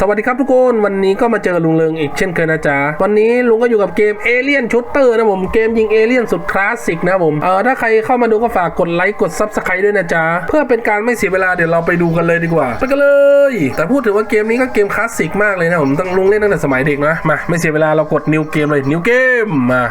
สวัสดีครับทุกคนวันนี้ก็มาเจอลุงเริงอีกเช่นเคยนะจ๊ะวันนี้ลุงก็อยู่กับเกมเอเลียนชูตเตอร์นะผมเกมยิงเอเลียนสุดคลาสสิกนะผมเออถ้าใครเข้ามาดูก็ฝากกดไลค์กดซับสไครต์ด้วยนะจ๊ะเพื่อเป็นการไม่เสียเวลาเดี๋ยวเราไปดูกันเลยดีกว่าไปกันเลย แต่พูดถึงว่าเกมนี้ก็เกมคลาสสิกมากเลยนะผมตั้งลุงเล่นตั้งแต่สมัยเด็กนะมาไม่เสียเวลาเรากดนิวเกมเลยนิวเกมมา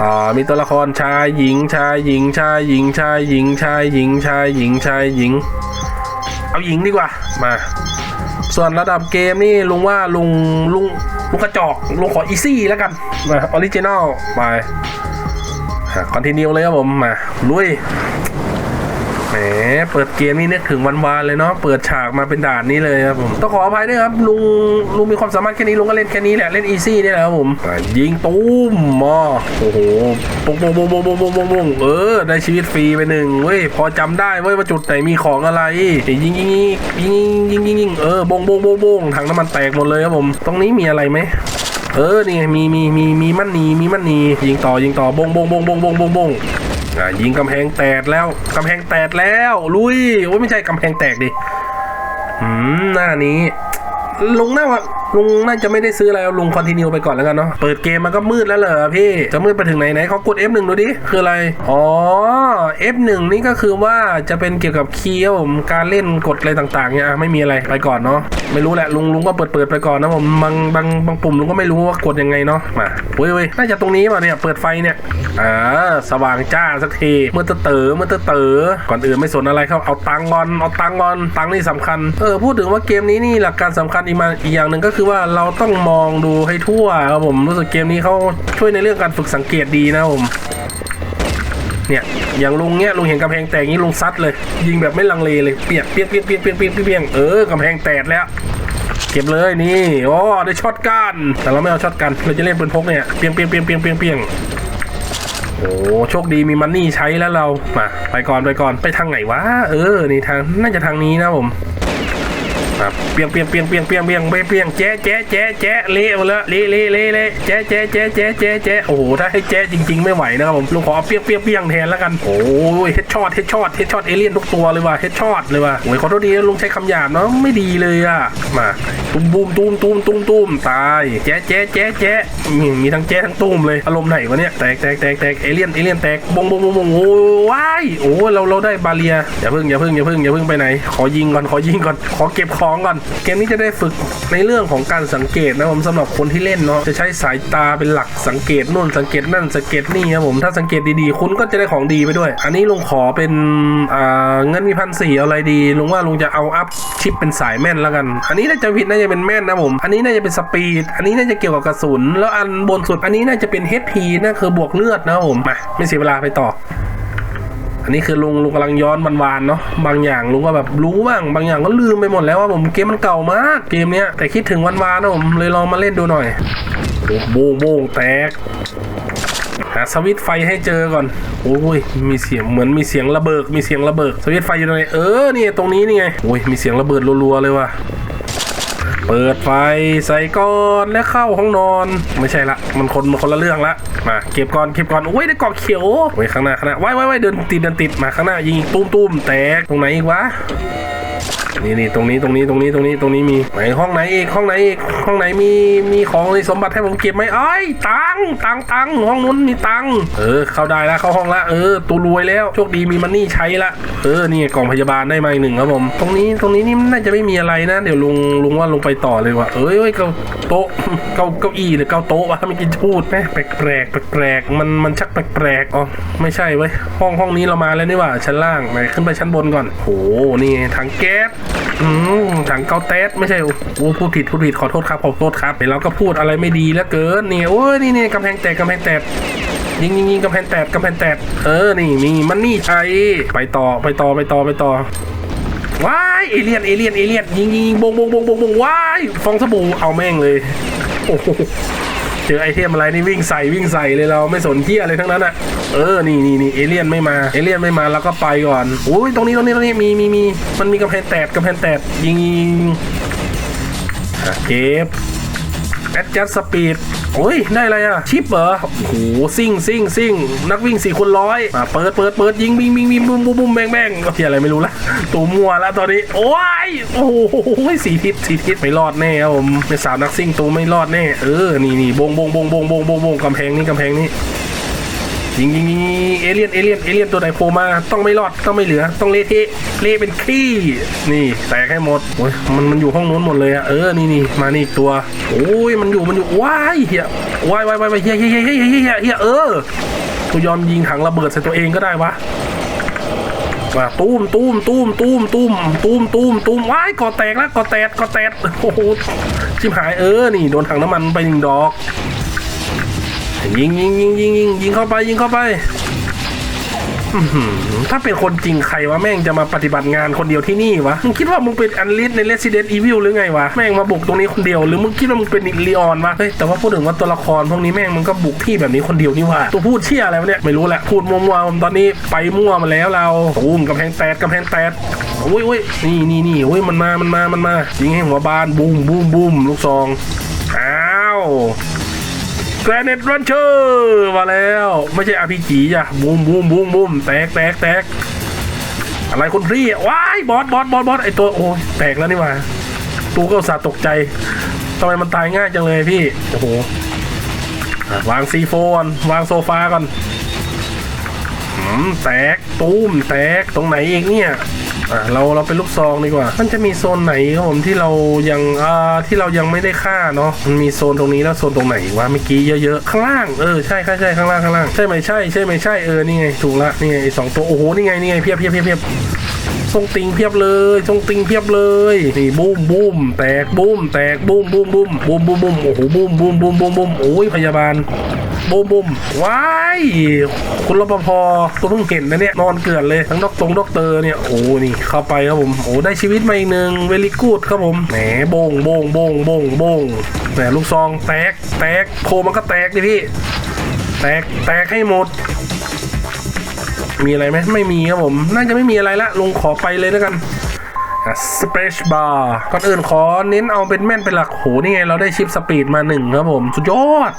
อ่ามีตัวละครชายหญิงชายหญิงชายหญิงชายหญิงชายหญิงชายหญิงชายหญิง เอาหญิงดีกว่ามา ส่วนระดับเกมนี่ลุงว่าลุงลุงลุงกระจอกลุงขออีซี่แล้วกันมาออริจินอลไปคอนติเนียเลยครับผมมาลุย แหมเปิดเกมนี่นึกถึงวันวานเลยเนาะเปิดฉากมาเป็นด่านนี้เลยครับผมต้องขออภัยด้วยครับลุงลุงมีความสามารถแค่นี้ลุงก็เล่นแค่นี้แหละเล่นอีซี่เนี่ยแหละครับผมยิงตุ้มมอโอ้โหปงปงปงปงปงปงปงเออได้ชีวิตฟรีไปหนึ่งเว้ยพอจำได้เว้ยว่าจุดไหนมีของอะไรยิงยิงยิงยิงยิงยิงยิงเออบงบงบงบงถังน้ำมันแตกหมดเลยครับผมตรงนี้มีอะไรไหมเออนี่มีมีมีมีมันนีมีมันนียิงต่อยิงต่อบงบงบงบงบงบงบง อ่ายิงกำแพงแตกแล้วกำแพงแตกแล้ว ลุยโอ้ไม่ใช่กำแพงแตกดิอืมหน้านี้ลุงน่าว่า ลุงน่าจะไม่ได้ซื้ออะไรเอาลุงคอนติเนียไปก่อนแล้วกันเนาะเปิดเกมมันก็มืดแล้วเหรอพี่จะมืดไปถึงไหนไหนเขากด F1 ดูดิคืออะไรอ๋อ F1 นี่ก็คือว่าจะเป็นเกี่ยวกับเคีย์ครับผมการเล่นกดอะไรต่างๆเนี่ยไม่มีอะไรไปก่อนเนาะไม่รู้แหละลุงลุงก็เปิดเปิดไปก่อนนะผมบางบางบางปุ่มลุงก็ไม่รู้ว่ากดยังไงเนาะมาเว้ยเว้ยน่าจะตรงนี้ป่ะเนี่ยเปิดไฟเนี่ยอ่าสว่างจ้าสักทีเมื่อเตอเต๋อเมื่อเตอเต๋อก่อนอื่นไม่สนอะไรครับเอาตังก่อนเอาตังก่อนตังนี่สำคัญเออพูดถึงว่าเกมนี้นี่หลักการสำคัญอีกมาอีกอย่างหนึ่งก็คือว่าเราต้องมองดูให้ทั่วครับผมรู้สึกเกมนี้เขาช่วยในเรื่องการฝึกสังเกตดีนะผม เนี่ยอย่างลุงเนี้ยลุงเห็นกำแพงแตกนี้ลุงซัดเลย ยิงแบบไม่ลังเลเลยเปียกเปียกเปียกเปียกเปียกเปียกเปียกเออกำแพงแตกแล้วเก็บเลยนี่โอ้ได้ช็อตกันแต่เราไม่เอาช็อตกันเราจะเล่นปืนพกเนี่ยเปียงเปียงเปียงเปียงเปียงเปียงโอ้โชคดีมีมันนี่ใช้แล้วเรามาไปก่อนไปก่อนไปทางไหนวะเออนี่ทางน่าจะทางนี้นะผม ครับเปียงเปียงเปียงเปียงเปียงเปียงเปียงแจ๊ะแจ๊ะแจ๊ะแจ๊ะเละหมดแล้วเละเละเละเละแจ๊ะแจ๊ะแจ๊ะแจ๊ะแจ๊ะแจ๊ะโอ้โหถ้าให้แจ๊ะจริง ๆ ไม่ไหวนะครับผมลุงขอเปียงเปียงเปียงแทนแล้วกันโอ้ยเฮ็ดช็อตเฮ็ดช็อตเฮ็ดช็อตเอเลี่ยนทุกตัวเลยว่ะเฮ็ดช็อตเลยว่ะโอ้ยขอโทษดีลุงใช้คำหยาบเนาะไม่ดีเลยอะมาตุ้มบูมตุ้มตุ้มตุ้มตุ้มตายแจ๊ะแจ๊ะแจ๊ะแจ๊ะมีทั้งแจ๊ะทั้งตุ้มเลยอารมณ์ไหนวะเนี่ยแตกแตกแตกแตกเอเลี่ยนเอเลี่ยนแตกบงบงบงบงโอ้ยโอ้เราเราได้บาเลียอย่าพึ่งอย่าพึ่งอย่าพึ่งไปไหน ขอยิงก่อนขอยิงก่อนขอเก็บของก่อน เกมนี้จะได้ฝึกในเรื่องของการสังเกตนะผมสำหรับคนที่เล่นเนาะจะใช้สายตาเป็นหลักสังเกตนู่นสังเกตนั่นสังเกตนี่ครับผมถ้าสังเกตดีๆ คุณก็จะได้ของดีไปด้วย อันนี้ลุงขอเป็นอ่าเงินมีพันสี่อะไรดีลุงว่าลุงจะเอาอัพชิปเป็นสายแม่นแล้วกัน อันนี้น่าจะผิดน่าจะเป็นแม่นนะผม อันนี้น่าจะเป็นสปีด อันนี้น่าจะเกี่ยวกับกระสุน แล้วอันบนสุดอันนี้น่าจะเป็น HP นั่นคือบวกเลือดนะผมมาไม่เสียเวลาไปต่อ อันนี้คือลุงลุงกำลังย้อนวานๆเนาะบางอย่างลุงก็แบบรู้บ้างบางอย่างก็ลืมไปหมดแล้วว่าผมเกมมันเก่ามากเกมเนี้ยแต่คิดถึงวันวานๆนะผมเลยลองมาเล่นดูหน่อยโบงโบงแตกหาสวิตช์ไฟให้เจอก่อน โอ้ย มีเสียงเหมือนมีเสียงระเบิด มีเสียงระเบิด สวิตช์ไฟอยู่ตรงไหน เออ นี่ตรงนี้นี่ไง โอ้ย มีเสียงระเบิดรัวๆเลยว่ะ เปิดไฟใส่ก่อนแล้วเข้าห้องนอน ไม่ใช่ละ มันคนมันคนละเรื่องละมาเก็บก่อนเก็บก่อนโอ้ยได้กอกเขียวไว้ข้างหน้าข้างหน้าไว้ไว้ไว้เดินติดเดินติดมาข้างหน้ายิงอีกตุ้มตุ้มแตกตรงไหนอีกวะ นี่นี่ตรงนี้ตรงนี้ตรงนี้ตรงนี้ตรงนี้มีไหนห้องไหนอีกห้องไหนอีกห้องไหนมีมีของในสมบัติให้ผมเก็บไหมไอ้ยตังตังตังห้องนู้นมีตังเออ เข้าได้แล้วเข้าห้องละเออตัวรวยแล้วโชคดีมีมันนี่ใช้ละเออนี่กล่องพยาบาลได้มาอีกหนึ่งครับผม ตรงนี้ตรงนี้นี่น่าจะไม่มีอะไรนะ เดี๋ยวลุงลุงว่าลงไปต่อเลยว่ะเอ้ยเอ้ยเก้าโต๊ะเก้าเก้าอี้หรือเก้าโต๊ะวะไม่กินพูดแม่แปลกแปลกแปลกมันมันชักแปลกแปลกอ๋อไม่ใช่เว้ยห้องห้องนี้เรามาแล้วนี่ว่าชั้นล่างไหนขึ้นไปชั้นบนก่อนโหนี่ถังแก๊สอืมถังเกาแต๊สไม่ใช่โอ้พูดผิดพูดผิดขอโทษครับขอโทษครับเดี๋ยวเราก็พูดอะไรไม่ดีแล้วเกินนี่โอ้ยนี่นี่กำแพงแตกกำแพงแตกยิงยิงยิงกำแพงแตกกำแพงแตกเออนี่มีมันนี่ใช้ไปต่อไปต่อไปต่อไปต่อว้ายเอเลียนเอเลียนเอเลียนยิงยิงยิงบงบงบงบงบงว้ายฟองสบู่เอาแม่งเลยโอ้โห เจอไอเทมอะไรนี่วิ่งใส่วิ่งใส่เลยเราไม่สนเที่ยอะไรทั้งนั้นอะเออนี่นี่นี่เอเลียนไม่มาเอเลียนไม่มาแล้วก็ไปก่อนอุ้ยตรงนี้ตรงนี้ตรงนี้มีมีมีมันมีกำแพงแตกกำแพงแตกยิงยิงยิงอะเก็บแอดจัดสปีด โอ้ยได้อะไรอะชิปเหรอโอ้โหซิ่งซิ่งซิ่งนักวิ่งสี่คนร้อยมาเปิดเปิดเปิดยิงบิงบิงบิงบุ้มบุ้มบุ้มแบงแบงเที่อะไรไม่รู้ละตัวมัวละตอนนี้ โอ้ยโอ้โหสีทิศสีทิศไม่รอดแน่ครับผมเป็นสาวนักซิ่งตัวไม่รอดแน่เออนี่นี่บงบงบงบงบงบงบงกำแพงนี่กำแพงนี่ ยิงยิงยิงเอเลี่ยนเอเลี่ยนเอเลี่ยนตัวไหนโผล่มาต้องไม่รอดต้องไม่เหลือ ต้องเละเทะเละเป็นขี้นี่แตกให้หมดโอ้ยมันมันอยู่ห้องนู้นหมดเลยอะเออนี่นี่มานี่ตัวโอ้ยมันอยู่มันอยู่ว้ายเฮียวายวายวายเฮียเฮียเฮียเฮียเฮียเฮียเฮียเออกูยอมยิงถังระเบิดใส่ตัวเองก็ได้วะว่าตุ้มตุ้มตุ้มตุ้มตุ้มตุ้มตุ้มตุ้มว้ายก่อแตกแล้วก่อแตกก่อแตกโอ้โหชิบหายเออนี่โดนถังน้ำมันไปหนึ่งดอก ยิงยิงยิงยิงยิงยิงเข้าไปยิงเข้าไปถ้าเป็นคนจริงใครวะแม่งจะมาปฏิบัติงานคนเดียวที่นี่วะ มึงคิดว่ามึงเป็นอันลิสใน Resident Evil หรือไงวะ แม่งมาบุกตรงนี้คนเดียว หรือมึงคิดว่ามึงเป็นลีออนวะ เฮ้ย แต่ว่าพูดถึงว่าตัวละครพวกนี้แม่งมึงก็บุกที่แบบนี้คนเดียวนี่ว่าตัวพูดเชี่ยอะไรวะเนี่ย ไม่รู้แหละ พูดมั่วๆตอนนี้ไปมั่วมาแล้วเราตูมกำแพงแตกกำแพงแตกโอ้ยโอ้ยนี่นี่นี่โอ้ยมันมา มันมา มันมายิงให้หัวบานบูมบูมบูมลูกซอง อ้าว แกรเนตรันเชอร์มาแล้ว ไม่ใช่ RPG จ้ะบูมบูมบูมบูมแตกแตกแตกอะไรคนพี่ว้ายบอสบอสบอสบอสไอตัวโอ้ยแตกแล้วนี่หว่าตูก็อุตสาห์ตกใจทำไมมันตายง่ายจังเลยพี่โอ้โหวางซีโฟนวางโซฟาก่อนแตกตูมแตกตรงไหนอีกเนี่ย อะเราเราเป็นลูกซองดีกว่า มันจะมีโซนไหนครับผมที่เรายังอ่าที่เรายังไม่ได้ฆ่าเนาะมันมีโซนตรงนี้แล้วโซนตรงไหนวะเมื่อกี้เยอะๆข้างล่างเออใช่ใช่ใช่ข้างล่างข้างล่างใช่ไหมใช่ใช่ไหมใช่เออนี่ไงถูกละนี่ไงสองตัวโอ้โหนี่ไงนี่ไงเพียบเพียบเพียบเพียบ ทรงติงเพียบเลยทรงติงเพียบเลยนี่บูมบูมแตกบูมแตกบูมบูมบูมบูมบูมบูมโอ้โหบูมบูมบูมบูมบูมโอ้ยพยาบาลบูมบูมว้ายคุณรปภตัวเพิ่งเห็นนะเนี่ยนอนเกลือนเลยทั้งด็อกตรงด็อกเตอร์เนี่ยโอ้นี่เข้าไปครับผมโอ้ได้ชีวิตมาอีกหนึ่งเวลิกูดครับผมแหมบงบงบงบงบงแหมลูกซองแตกแตกโคมันก็แตกดิพี่แตกแตกให้หมด มีอะไรไหมไม่มีครับผม น่าจะไม่มีอะไรละลุงขอไปเลยแล้วกันสเปซบาร์ก่อนอื่นขอเน้นเอาเป็นแม่นเป็นหลักโหนี่ไง เราได้ชิปสปีดมาหนึ่งครับผม สุดยอด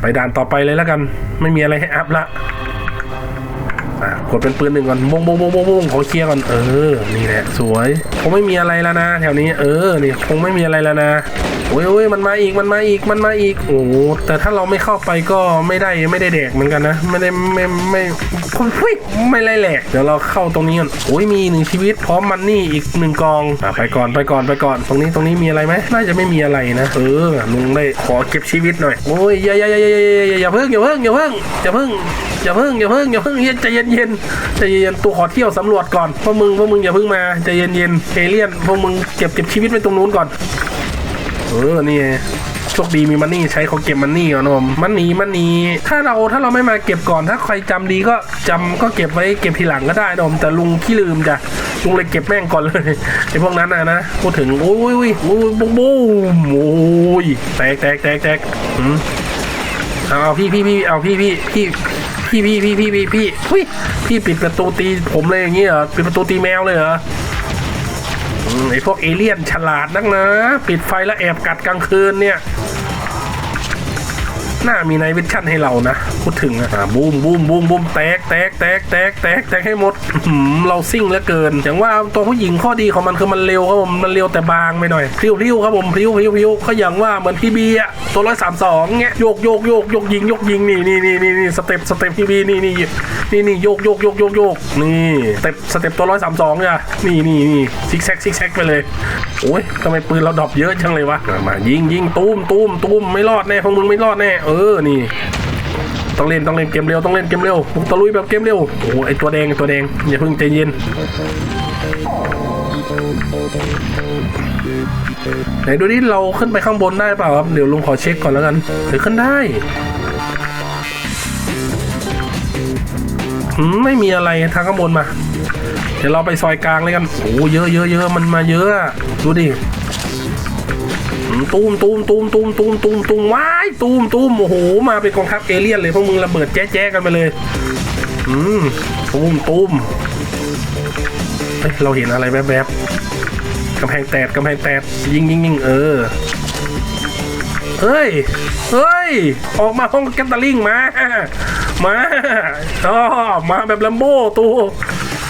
ไปด่านต่อไปเลยแล้วกัน ไม่มีอะไรให้อัพละ อะกดเป็นปืนหนึ่งก่อนบงบงบงบงบงขอเคลียร์ก่อนเออนี่แหละสวยคงไม่มีอะไรแล้วนะแถวนี้เออนี่คงไม่มีอะไรแล้วนะโอ้ยโอ้ยมันมาอีกมันมาอีกมันมาอีกโอ้แต่ถ้าเราไม่เข้าไปก็ไม่ได้ไม่ได้แดกเหมือนกันนะไม่ได้ไม่ไม่ไม่ไม่ไล่แหลกเดี๋ยวเราเข้าตรงนี้ก่อนโอ้ยมีหนึ่งชีวิตพร้อมมันนี่อีกหนึ่งกองอะไปก่อนไปก่อนไปก่อน ตรงนี้ตรงนี้มีอะไรไหมน่าจะไม่มีอะไรนะเออลุงได้ขอเก็บชีวิตหน่อยโอ้ยอย่าอย่าอย่าอย่าอย่าอย่าเพิ่งอย่าเพิ่งอย่าเพิ่งอย่าเพิ่งอย่าเพิ่งอย่าเพิ่งอย่าเพิ่งเย็นใจเย็นเย็นใจเย็นตัวขอเที่ยวสำรวจก่อนพวกมึงพวกมึงอย่าเพิ่งมาใจเย็นเย็นเอเลี่ยนพวกมึงเก็บเก็บชีวิตไว้ตรงนู้นก่อนเออนี่โชคดีมีมันนี่ใช้เขาเก็บมันนี่ก่อนนะผมมันนีมันนีถ้าเราถ้าเราไม่มาเก็บก่อน ถ้าใครจำดีก็จำก็เก็บไว้เก็บทีหลังก็ได้นะผมแต่ลุงขี้ลืมจ้ะลุงเลยเก็บแม่งก่อนเลยไอ้พวกนั้นนะนะพูดถึงโอ้ยโอ้ยโอ้ยบุ้มบุ้มโอ้ยแตกแตกแตกแตกอืมเอเอาพี่พี่พี่เอาพี่พี่พี่ พี่พี่พี่พี่พี่พี่พี่พี่ปิดประตูตีผมเลยอย่างเงี้ยเหรอปิดประตูตีแมวเลยเหรออืมไอพวกเอเลี่ยนฉลาดนักนะ ปิดไฟแล้วแอบกัดกลางคืนเนี่ย น่ามีไนวิชั่นให้เรานะพูดถึงอะอ่าบูมบูมบูมบูมแตกแตกแตกแตกแตกแตกให้หมดเราซิ่งเหลือเกินอย่างว่าตัวผู้หญิงข้อดีของมันคือมันเร็วครับผมมันเร็วแต่บางไปหน่อยพริ้วพริ้วครับผมพริ้วพริ้วพริ้วเขาอย่างว่าเหมือนพี่บีอะตัวร้อยสามสองเงี้ยโยกโยกโยกโยกยิงโยกยิงนี่นี่นี่นี่นี่สเต็ปสเต็ปพี่บีนี่นี่นี่นี่โยกโยกโยกโยกโยกนี่สเต็ปสเต็ปตัวร้อยสามสองเนี่ยนี่นี่นี่ซิกแซกซิกแซกไปเลยโอ้ยทำไมปืนเราดรอปเยอะจังเลยวะมายิงยิงตูมตูมตูมไม่รอดแน่พวกมึงไม่รอดแน่เออนี่ ต้องเล่นต้องเล่นเกมเร็วต้องเล่นเกมเร็วตะลุยแบบเกมเร็วโอ้ไอตัวแดงตัวแดงอย่าเพิ่งใจเย็นไหนดูดิเราขึ้นไปข้างบนได้เปล่าครับเดี๋ยวลุงขอเช็คก่อนแล้วกันเดี๋ยวขึ้นได้ืมไม่มีอะไรทางข้างบนมา เดี๋ยวเราไปซอยกลางเลยกันโอ้เยอะเยอะเยอะมันมาเยอะอะดูดิ ตูมตูมตูมตูมตูมตูมตูมว้ายตูมตูมโอ้โหมาเป็นกองทัพเอเลี่ยนเลยพวกมึงระเบิดแจ๊ะกันไปเลยอืมตูมตูมเฮ้ยเราเห็นอะไรแวบๆกำแพงแตกกำแพงแตกยิงยิงยิงเออเฮ้ย เฮ้ย ออกมาห้องแกตตอริงมา มาอ๋อมาแบบลัมโบ้ตัว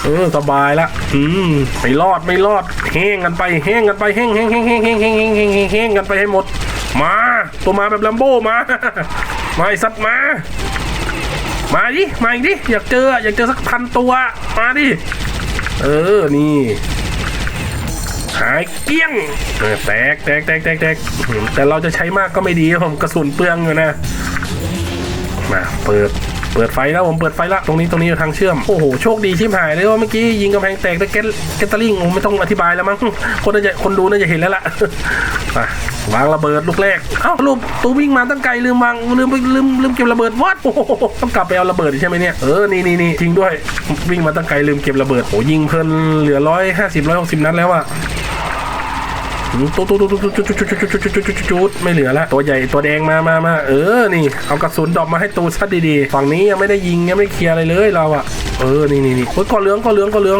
เออสบายละอืมไม่รอดไม่รอดแห้งกันไปแห้งกันไปแห้งแห้งแห้งแห้งแห้งแห้งแห้งแห้งแห้งแห้งกันไปให้หมด มาตัวมาแบบลัมโบ้มามาไอสัตว์มา มาดิมาอีกดิอยากเจออยากเจอสักพันตัวมาดิเออนี่หายเกี้ยงแตกแตกแตกแตกแตกแต่เราจะใช้มากก็ไม่ดีผมกระสุนเปลืองอยู่นะ มาเปิด เปิดไฟแล้วผมเปิดไฟละตรงนี้ตรงนี้อยู่ทางเชื่อมโอ้โหโชคดีชิบหายเลยว่าเมื่อกี้ยิงกำแพงแตกด้วยแก๊สแก๊สเตอริงโอ้ไม่ต้องอธิบายแล้วมั้งคนน่าจะคนดูน่าจะเห็นแล้วล่ะวางระเบิดลูกแรกเอ้าลูกตูวิ่งมาตั้งไกลลืมวางลืมไปลืมลืมเก็บระเบิดวัดโอ้โหต้องกลับไปเอาระเบิดใช่ไหมเนี่ยเออนี่นี่นี่จริงด้วยวิ่งมาตั้งไกลลืมเก็บระเบิดโอ้ยิงเพลินเหลือร้อยห้าสิบร้อยหกสิบนัดแล้วอะ ตุ๊ดตุ๊ดตุ๊ดตุ๊ดตุ๊ดตุ๊ดตุ๊ดตุ๊ดตุ๊ดตุ๊ดตุ๊ดไม่เหลือละตัวใหญ่ตัวแดงมามามาเออนี่เอากระสุนดอกมาให้ตูชัดดีๆ ฝั่งนี้ยังไม่ได้ยิงยังไม่เคลียร์อะไรเลยเราอะเออนี่นี่นี่โอ้ยก่อเลืองก่อเลืองก่อเลือง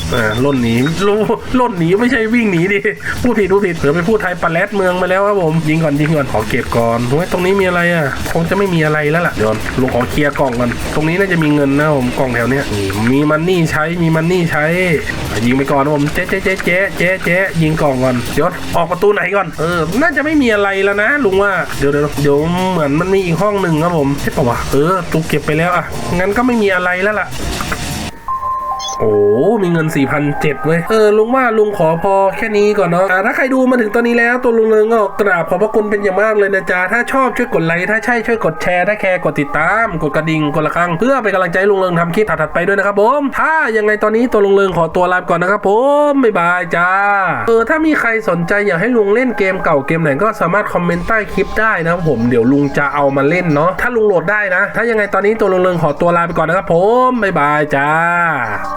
อ่าล่นหนีล่นล่นหนีไม่ใช่วิ่งหนีดิพูดผิดพูดผิดเผื่อไปพูดไทยปลาแรดเมืองไปแล้วครับผมยิงก่อนยิงก่อนขอเก็บก่อนเฮ้ยตรงนี้มีอะไรอะคงจะไม่มีอะไรแล้วล่ะเดี๋ยวลุงขอเคลียร์กล่องก่อนตรงนี้น่าจะมีเงินนะผมกล่องแถวเนี้ยมีมันนี่ใช้มีมันนี่ใช้อ่ยิงไปก่อนผมเจ๊เจ๊เจ๊เจ๊เจ๊เจ๊ยิงกล่องก่อนเดี๋ยวออกประตูไหนก่อนเออน่าจะไม่มีอะไรแล้วนะลุงว่าเดี๋ยวเดี๋ยวเดี๋ยวเหมือนมันมีอีกห้องหนึ่งครับผมใช่ปะวะเออตูเก็บไปแล้วอะงั้นก็ไม่มีอะไรแล้วล่ะ โอ้มีเงิน4,007เว้ย เออ ลุงว่าลุงขอพอแค่นี้ก่อนเนาะถ้าใครดูมาถึงตอนนี้แล้วตัวลุงเลิงก็กราบขอบพระคุณเป็นอย่างมากเลยนะจ๊ะ ถ้าชอบช่วยกดไลค์ ถ้าใช่ช่วยกดแชร์ ถ้าแคร์กดติดตาม กดกระดิ่ง กดละครัง เพื่อเป็นกำลังใจลุงเลิงทำคลิปถัดๆไปด้วยนะครับผม ถ้ายังไงตอนนี้ตัวลุงเลิงขอตัวลาไปก่อนนะครับผม บ๊ายบายจ้า เออ ถ้ามีใครสนใจอยากให้ลุงเล่นเกมเก่าเกมไหนก็สามารถคอมเมนต์ใต้คลิปได้นะครับผม เดี๋ยวลุงจะเอามาเล่นเนาะ ถ้าลุงโหลดได้นะ ถ้ายังไงตอนนี้ตัวลุงเลิงขอตัวลาไปก่อนนะครับผม บ๊ายบายจ้า